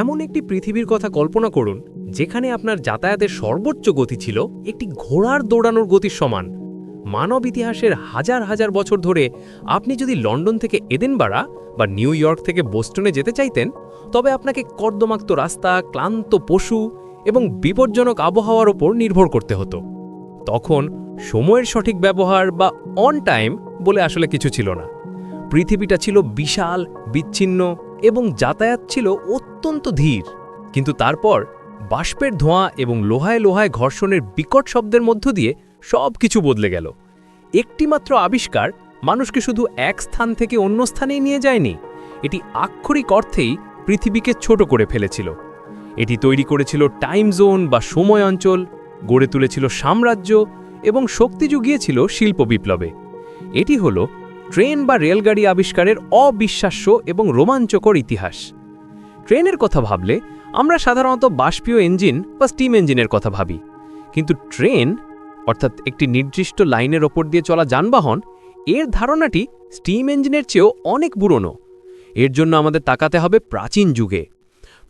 এমন একটি পৃথিবীর কথা কল্পনা করুন, যেখানে আপনার যাতায়াতের সর্বোচ্চ গতি ছিল একটি ঘোড়ার দৌড়ানোর গতির সমান। মানব ইতিহাসের হাজার হাজার বছর ধরে আপনি যদি লন্ডন থেকে এদেনবাড়া বা নিউ ইয়র্ক থেকে বোস্টনে যেতে চাইতেন, তবে আপনাকে কর্দমাক্ত রাস্তা, ক্লান্ত পশু এবং বিপজ্জনক আবহাওয়ার ওপর নির্ভর করতে হতো। তখন সময়ের সঠিক ব্যবহার বা অন টাইম বলে আসলে কিছু ছিল না। পৃথিবীটা ছিল বিশাল, বিচ্ছিন্ন এবং যাতায়াত ছিল অত্যন্ত ধীর। কিন্তু তারপর বাষ্পের ধোঁয়া এবং লোহায় লোহায় ঘর্ষণের বিকট শব্দের মধ্য দিয়ে সব কিছু বদলে গেল। একটিমাত্র আবিষ্কার মানুষকে শুধু এক স্থান থেকে অন্য স্থানেই নিয়ে যায়নি, এটি আক্ষরিক অর্থেই পৃথিবীকে ছোট করে ফেলেছিল। এটি তৈরি করেছিল টাইম জোন বা সময় অঞ্চল, গড়ে তুলেছিল সাম্রাজ্য এবং শক্তি জুগিয়েছিল শিল্প বিপ্লবে। এটি হল ট্রেন বা রেলগাড়ি আবিষ্কারের অবিশ্বাস্য এবং রোমাঞ্চকর ইতিহাস। ট্রেনের কথা ভাবলে, আমরা সাধারণত বাষ্পীয় ইঞ্জিন বা স্টিম ইঞ্জিনের কথা ভাবি। কিন্তু ট্রেন, অর্থাৎ একটি নির্দিষ্ট লাইনের ওপর দিয়ে চলা যানবাহন, এর ধারণাটি স্টিম ইঞ্জিনের চেয়েও অনেক পুরনো। এর জন্য আমাদের তাকাতে হবে প্রাচীন যুগে।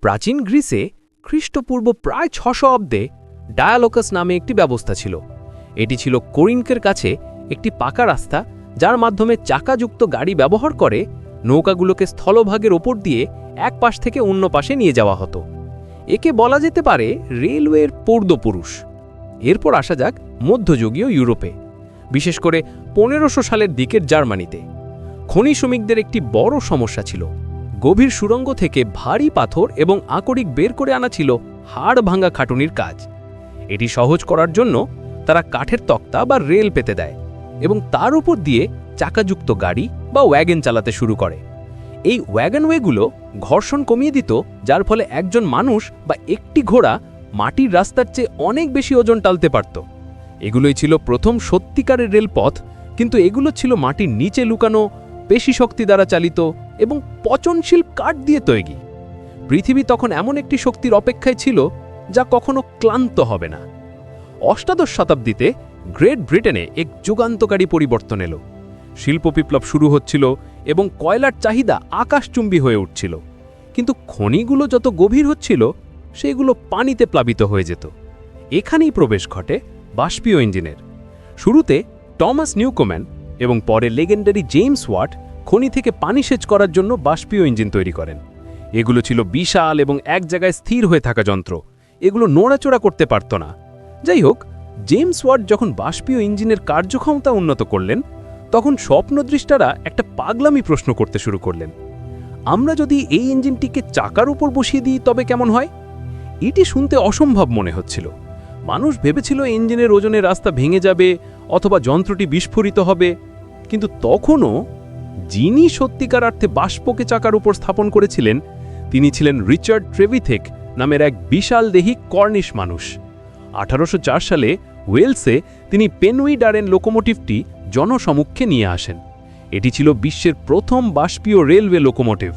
প্রাচীন গ্রিসে খ্রিস্টপূর্ব প্রায় ছশো অব্দে ডায়ালোকাস নামে একটি ব্যবস্থা ছিল। এটি ছিল কোরিনকের কাছে একটি পাকা রাস্তা যার মাধ্যমে চাকাযুক্ত গাড়ি ব্যবহার করে নৌকাগুলোকে স্থলভাগের ওপর দিয়ে এক পাশ থেকে অন্য পাশে নিয়ে যাওয়া হতো। একে বলা যেতে পারে রেলওয়ের পূর্বপুরুষ। এরপর আসা যাক মধ্যযুগীয় ইউরোপে, বিশেষ করে পনেরোশো সালের দিকের জার্মানিতে। খনি শ্রমিকদের একটি বড় সমস্যা ছিল। গভীর সুড়ঙ্গ থেকে ভারী পাথর এবং আকরিক বের করে আনা ছিল হাড় ভাঙা খাটুনির কাজ। এটি সহজ করার জন্য তারা কাঠের তক্তা বা রেল পেতে দেয়। এবং তার উপর দিয়ে চাকাযুক্ত গাড়ি বা ওয়াগন চালাতে শুরু করে। এই ওয়াগনওয়েগুলো ঘর্ষণ কমিয়ে দিত, যার ফলে একজন মানুষ বা একটি ঘোড়া মাটির রাস্তার চেয়ে অনেক বেশি ওজন টালতে পারত। এগুলোই ছিল প্রথম সত্যিকারের রেলপথ, কিন্তু এগুলো ছিল মাটির নিচে লুকানো, পেশি শক্তি দ্বারা চালিত এবং পচনশীল কাঠ দিয়ে তৈরি। পৃথিবী তখন এমন একটি শক্তির অপেক্ষায় ছিল যা কখনো ক্লান্ত হবে না। অষ্টাদশ শতাব্দীতে গ্রেট ব্রিটেনে এক যুগান্তকারী পরিবর্তন এলো। শিল্প বিপ্লব শুরু হচ্ছিল এবং কয়লার চাহিদা আকাশচুম্বী হয়ে উঠছিল। কিন্তু খনিগুলো যত গভীর হচ্ছিল, সেগুলো পানিতে প্লাবিত হয়ে যেত। এখানেই প্রবেশ ঘটে বাষ্পীয় ইঞ্জিনের। শুরুতে টমাস নিউকোম্যান এবং পরে লেগেন্ডারি জেমস ওয়াট খনি থেকে পানি সেচ করার জন্য বাষ্পীয় ইঞ্জিন তৈরি করেন। এগুলো ছিল বিশাল এবং এক জায়গায় স্থির হয়ে থাকা যন্ত্র। এগুলো নোড়াচোড়া করতে পারত না। যাই হোক জেমস ওয়ার্ড যখন বাষ্পীয় ইঞ্জিনের কার্যক্ষমতা উন্নত করলেন, তখন স্বপ্নদৃষ্টারা একটা পাগলামি প্রশ্ন করতে শুরু করলেন। আমরা যদি এই ইঞ্জিনটিকে চাকার উপর বসিয়ে দিই, তবে কেমন হয়? এটি শুনতে অসম্ভব মনে হচ্ছিল। মানুষ ভেবেছিল ইঞ্জিনের ওজনে রাস্তা ভেঙে যাবে অথবা যন্ত্রটি বিস্ফোরিত হবে। কিন্তু তখনও যিনি সত্যিকার অর্থে বাষ্পকে চাকার উপর স্থাপন করেছিলেন, তিনি ছিলেন রিচার্ড ট্রেভিথেক নামের এক বিশাল দেহী কর্নিশ মানুষ। আঠারোশো চার সালে ওয়েলসে তিনি পেনউই ডারেন লোকোমোটিভটি জনসমক্ষে নিয়ে আসেন। এটি ছিল বিশ্বের প্রথম বাষ্পীয় রেলওয়ে লোকোমোটিভ।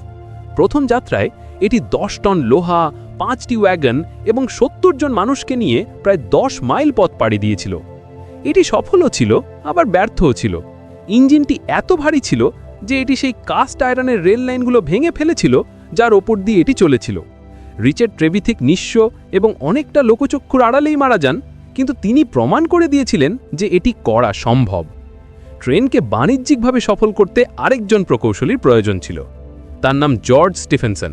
প্রথম যাত্রায় এটি দশ টন লোহা, পাঁচটি ওয়াগন এবং সত্তর জন মানুষকে নিয়ে প্রায় দশ মাইল পথ পাড়ি দিয়েছিল। এটি সফলও ছিল, আবার ব্যর্থও ছিল। ইঞ্জিনটি এত ভারী ছিল যে এটি সেই কাস্ট আয়রনের রেল লাইনগুলো ভেঙে ফেলেছিল, যার ওপর দিয়ে এটি চলেছিল। রিচার্ড ট্রেভিথিক নিঃস্ব এবং অনেকটা লোকচক্ষুর আড়ালেই মারা যান, কিন্তু তিনি প্রমাণ করে দিয়েছিলেন যে এটি করা সম্ভব। ট্রেনকে বাণিজ্যিকভাবে সফল করতে আরেকজন প্রকৌশলীর প্রয়োজন ছিল। তার নাম জর্জ স্টিফেনসন,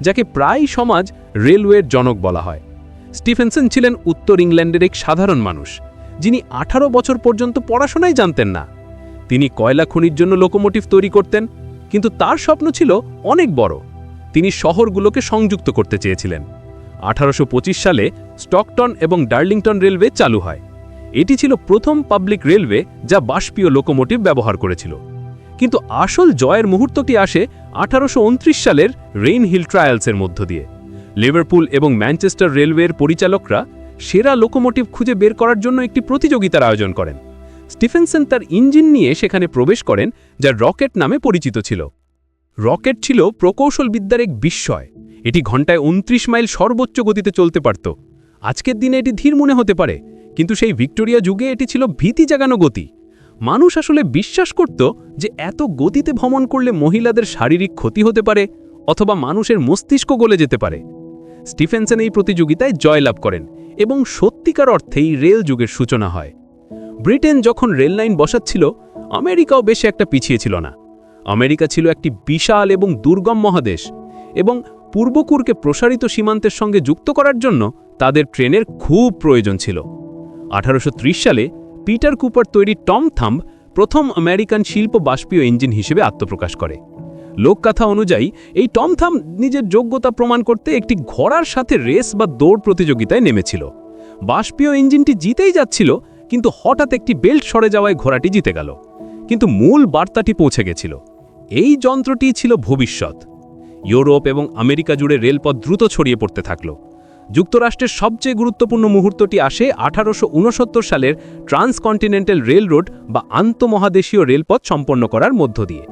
যাকে প্রায় সমাজ রেলওয়ের জনক বলা হয়। স্টিফেনসন ছিলেন উত্তর ইংল্যান্ডের এক সাধারণ মানুষ, যিনি আঠারো বছর পর্যন্ত পড়াশোনাই জানতেন না। তিনি কয়লা খনির জন্য লোকোমোটিভ তৈরি করতেন, কিন্তু তার স্বপ্ন ছিল অনেক বড়। তিনি শহরগুলোকে সংযুক্ত করতে চেয়েছিলেন। আঠারোশো পঁচিশ সালে স্টকটন এবং ডার্লিংটন রেলওয়ে চালু হয়। এটি ছিল প্রথম পাবলিক রেলওয়ে যা বাষ্পীয় লোকোমোটিভ ব্যবহার করেছিল। কিন্তু আসল জয়ের মুহূর্তটি আসে আঠারোশো উনত্রিশ সালের রেইন হিল ট্রায়ালসের মধ্য দিয়ে। লিভারপুল এবং ম্যানচেস্টার রেলওয়ের পরিচালকরা সেরা লোকোমোটিভ খুঁজে বের করার জন্য একটি প্রতিযোগিতার আয়োজন করেন। স্টিফেনসন তার ইঞ্জিন নিয়ে সেখানে প্রবেশ করেন, যা রকেট নামে পরিচিত ছিল। রকেট ছিল প্রকৌশল বিদ্যার এক বিস্ময়। এটি ঘন্টায় উনত্রিশ মাইল সর্বোচ্চ গতিতে চলতে পারত। আজকের দিনে এটি ধীর মনে হতে পারে, কিন্তু সেই ভিক্টোরিয়া যুগে এটি ছিল ভীতি জাগানো গতি। মানুষ আসলে বিশ্বাস করত যে এত গতিতে ভ্রমণ করলে মহিলাদের শারীরিক ক্ষতি হতে পারে অথবা মানুষের মস্তিষ্ক গলে যেতে পারে। স্টিফেনসন এই প্রতিযোগিতায় জয়লাভ করেন এবং সত্যিকার অর্থেই রেল যুগের সূচনা হয়। ব্রিটেন যখন রেল লাইন বসাচ্ছিল, আমেরিকাও বেশি একটা পিছিয়ে ছিল না। আমেরিকা ছিল একটি বিশাল এবং দুর্গম মহাদেশ এবং পূর্বকুরকে প্রসারিত সীমান্তের সঙ্গে যুক্ত করার জন্য তাদের ট্রেনের খুব প্রয়োজন ছিল। আঠারোশো ত্রিশ সালে পিটার কুপার তৈরি টম থাম্ব প্রথম আমেরিকান শিল্প বাষ্পীয় ইঞ্জিন হিসেবে আত্মপ্রকাশ করে। লোককথা অনুযায়ী, এই টম থাম্ব নিজের যোগ্যতা প্রমাণ করতে একটি ঘোড়ার সাথে রেস বা দৌড় প্রতিযোগিতায় নেমেছিল। বাষ্পীয় ইঞ্জিনটি জিতেই যাচ্ছিল, কিন্তু হঠাৎ একটি বেল্ট সরে যাওয়ায় ঘোড়াটি জিতে গেল। কিন্তু মূল বার্তাটি পৌঁছে গেছিল। এই যন্ত্রটি ছিল ভবিষ্যৎ। ইউরোপ এবং আমেরিকা জুড়ে রেলপথ দ্রুত ছড়িয়ে পড়তে থাকল। যুক্তরাষ্ট্রের সবচেয়ে গুরুত্বপূর্ণ মুহূর্তটি আসে আঠারোশো উনসত্তর সালের ট্রান্সকন্টিনেন্টাল রেল রোড বা আন্তঃমহাদেশীয় রেলপথ সম্পন্ন করার মধ্য দিয়ে।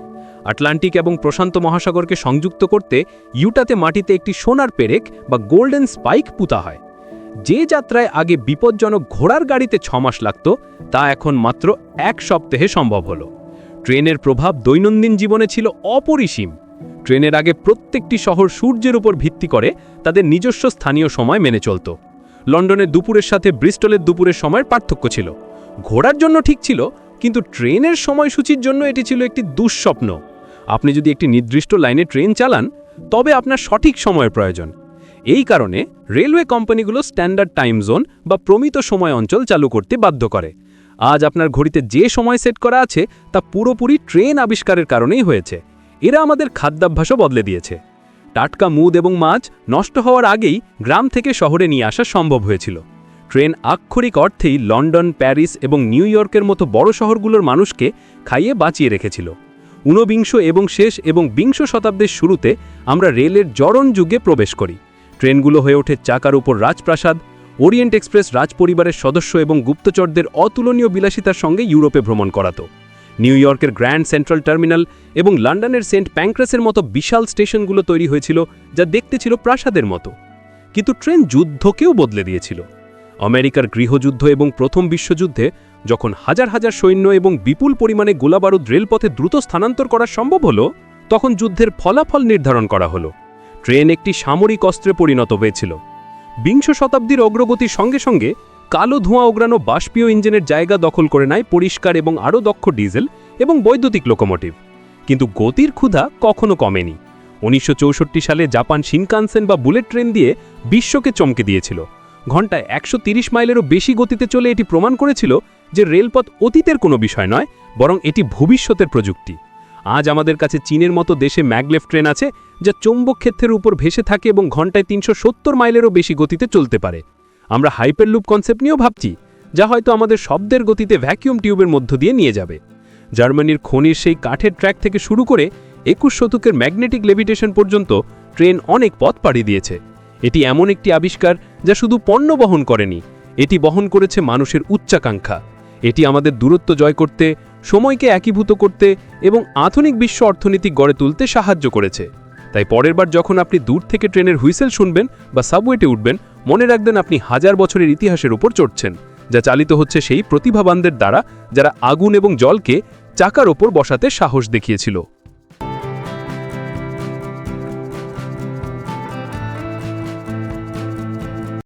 আটলান্টিক এবং প্রশান্ত মহাসাগরকে সংযুক্ত করতে ইউটাতে মাটিতে একটি সোনার পেরেক বা গোল্ডেন স্পাইক পুতা হয়। যে যাত্রায় আগে বিপজ্জনক ঘোড়ার গাড়িতে ছমাস লাগত, তা এখন মাত্র এক সপ্তাহে সম্ভব হলো। ট্রেনের প্রভাব দৈনন্দিন জীবনে ছিল অপরিসীম। ট্রেনের আগে প্রত্যেকটি শহর সূর্যের উপর ভিত্তি করে তাদের নিজস্ব স্থানীয় সময় মেনে চলত। লন্ডনের দুপুরের সাথে ব্রিস্টলের দুপুরের সময়ের পার্থক্য ছিল। ঘোড়ার জন্য ঠিক ছিল, কিন্তু ট্রেনের সময়সূচির জন্য এটি ছিল একটি দুঃস্বপ্ন। আপনি যদি একটি নির্দিষ্ট লাইনে ট্রেন চালান, তবে আপনার সঠিক সময়ের প্রয়োজন। এই কারণে রেলওয়ে কোম্পানিগুলো স্ট্যান্ডার্ড টাইম জোন বা প্রমিত সময় অঞ্চল চালু করতে বাধ্য করে। আজ আপনার ঘড়িতে যে সময় সেট করা আছে, তা পুরোপুরি ট্রেন আবিষ্কারের কারণেই হয়েছে। এরা আমাদের খাদ্যাভ্যাসও বদলে দিয়েছে। টাটকা মুদ এবং মাছ নষ্ট হওয়ার আগেই গ্রাম থেকে শহরে নিয়ে আসা সম্ভব হয়েছিল। ট্রেন আক্ষরিক অর্থেই লন্ডন, প্যারিস এবং নিউ ইয়র্কের মতো বড় শহরগুলোর মানুষকে খাইয়ে বাঁচিয়ে রেখেছিল। ঊনবিংশ এবং শেষ এবং বিংশ শতাব্দীর শুরুতে আমরা রেলের জরণ যুগে প্রবেশ করি। ট্রেনগুলো হয়ে ওঠে চাকার উপর রাজপ্রাসাদ ওরিয়েন্ট এক্সপ্রেস রাজপরিবারের সদস্য এবং গুপ্তচরদের অতুলনীয় বিলাসিতার সঙ্গে ইউরোপে ভ্রমণ করাতো। নিউ ইয়র্কের গ্র্যান্ড সেন্ট্রাল টার্মিনাল এবং লন্ডনের সেন্ট প্যাঙ্ক্রাসের মতো বিশাল স্টেশনগুলো তৈরি হয়েছিল, যা দেখতে ছিল প্রাসাদের মতো। কিন্তু ট্রেন যুদ্ধকেও বদলে দিয়েছিল। আমেরিকার গৃহযুদ্ধ এবং প্রথম বিশ্বযুদ্ধে যখন হাজার হাজার সৈন্য এবং বিপুল পরিমাণে গোলাবারুদ রেলপথে দ্রুত স্থানান্তর করা সম্ভব হলো, তখন যুদ্ধের ফলাফল নির্ধারণ করা হলো। ট্রেন একটি সামরিক অস্ত্রে পরিণত হয়েছিল। বিংশ শতাব্দীর অগ্রগতির সঙ্গে সঙ্গে কালো ধোঁয়া ওগ্রানো বাষ্পীয় ইঞ্জিনের জায়গা দখল করে নেয় পরিষ্কার এবং আরও দক্ষ ডিজেল এবং বৈদ্যুতিক লোকোমোটিভ। কিন্তু গতির ক্ষুধা কখনো কমেনি। উনিশশো চৌষট্টি সালে জাপান শিনকানসেন বা বুলেট ট্রেন দিয়ে বিশ্বকে চমকে দিয়েছিল। ঘন্টায় একশো মাইলেরও বেশি গতিতে চলে এটি প্রমাণ করেছিল যে রেলপথ অতীতের কোনো বিষয় নয়, বরং এটি ভবিষ্যতের প্রযুক্তি। আজ আমাদের কাছে চীনের মতো দেশে ম্যাগলেফ ট্রেন আছে, যা চৌম্বক ক্ষেত্রের উপর ভেসে থাকে এবং ঘন্টায় তিনশো সত্তর মাইলেরও বেশি গতিতে চলতে পারে। আমরা হাইপারলুপ কনসেপ্ট নিয়েও ভাবছি, যা হয়তো আমাদের শব্দের গতিতে ভ্যাকিউম টিউবের মধ্য দিয়ে নিয়ে যাবে। জার্মানির খনির সেই কাঠের ট্র্যাক থেকে শুরু করে একুশ শতকের ম্যাগনেটিক লেভিটেশন পর্যন্ত ট্রেন অনেক পথ পাড়ি দিয়েছে। এটি এমন একটি আবিষ্কার যা শুধু পণ্য বহন করেনি, এটি বহন করেছে মানুষের উচ্চাকাঙ্ক্ষা। এটি আমাদের দূরত্ব জয় করতে সময়কে একীভূত করতে এবং আধুনিক বিশ্ব অর্থনীতি গড়ে তুলতে সাহায্য করেছে। তাই পরের বার যখন আপনি দূর থেকে ট্রেনের হুইসেল শুনবেন বা সাবওয়েটে উঠবেন, মনে রাখবেন আপনি হাজার বছরের ইতিহাসের উপর চড়ছেন, যা চালিত হচ্ছে সেই প্রতিভাবানদের দ্বারা যারা আগুন এবং জলকে চাকার ওপর বসাতে সাহস দেখিয়েছিল।